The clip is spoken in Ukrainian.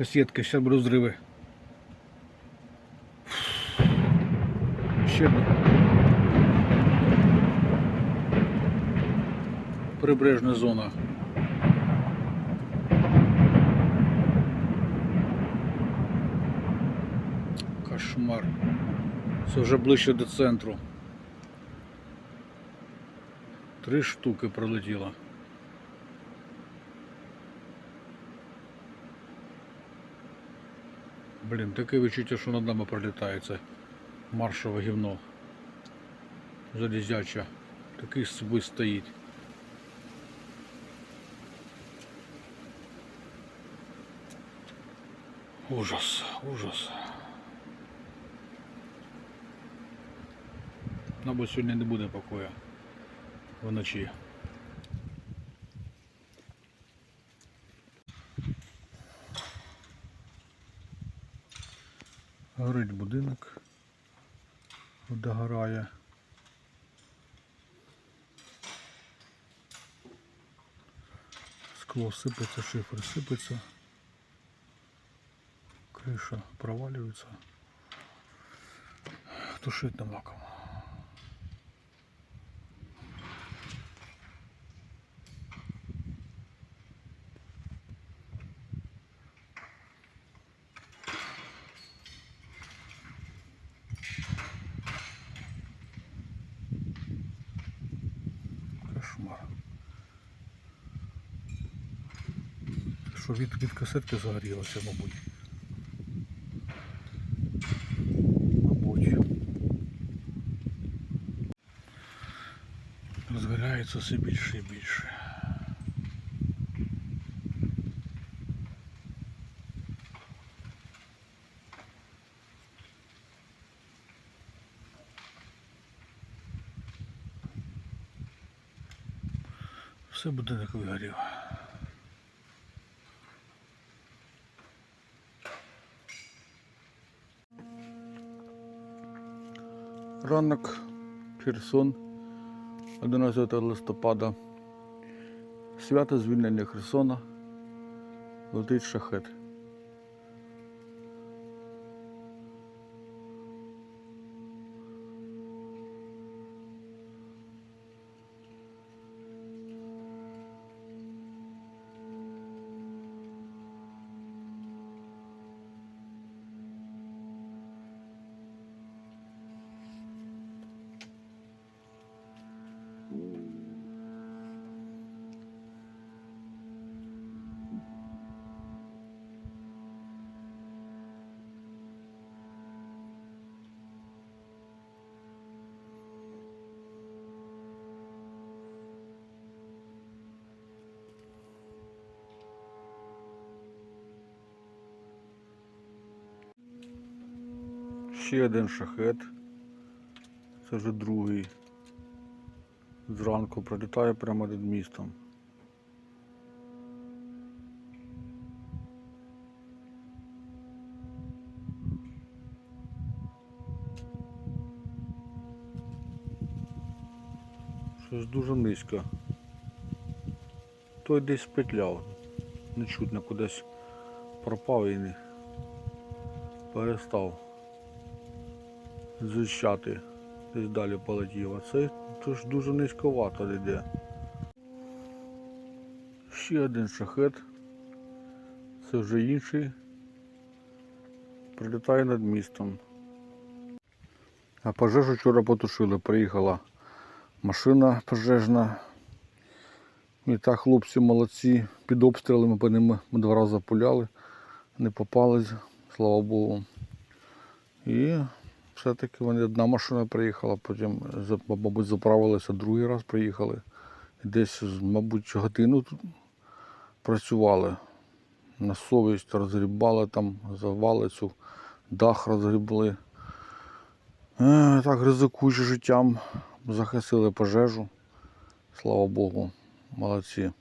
Касетки, зараз будуть зриви. Ще одна. Прибережна зона. Кошмар. Це вже ближче до центру. Три штуки пролетіло. Блін, таке відчуття, що над нами пролітає це маршове гівно. Залізяча. Такий собі стоїть. Ужас, ужас. Мабуть, сьогодні не буде покоя вночі. Горить будинок, догорає. Скло сипеться, шифер сипеться, криша провалюється. Тушить на кому. Кошмар. Що від, від касетки загорілося, мабуть. Мабуть. Розгоряється все більше і більше. Все будинок вигорів. Ранок Херсон 11 листопада. Свято звільнення Херсона. Летить шахет. Ще один шахет. Це вже другий. Зранку пролітає прямо над містом. Щось дуже низько. Той десь петляв. Не чутно кудись пропав і не перестав звіщати. Десь далі полетів. А це ж дуже низьковато йде. Ще один шахет. Це вже інший. Прилітає над містом. А пожежу вчора потушили. Приїхала машина пожежна. І так хлопці молодці. Під обстрілами по ними ми два рази пуляли. Не попали, слава Богу. І все-таки вони одна машина приїхала, потім, мабуть, заправилися, другий раз приїхали. Десь, мабуть, годину тут працювали. На совість розгрібали там завалицю, дах розгрібли. Е, Так ризикуючи життям, захистили пожежу. Слава Богу, молодці.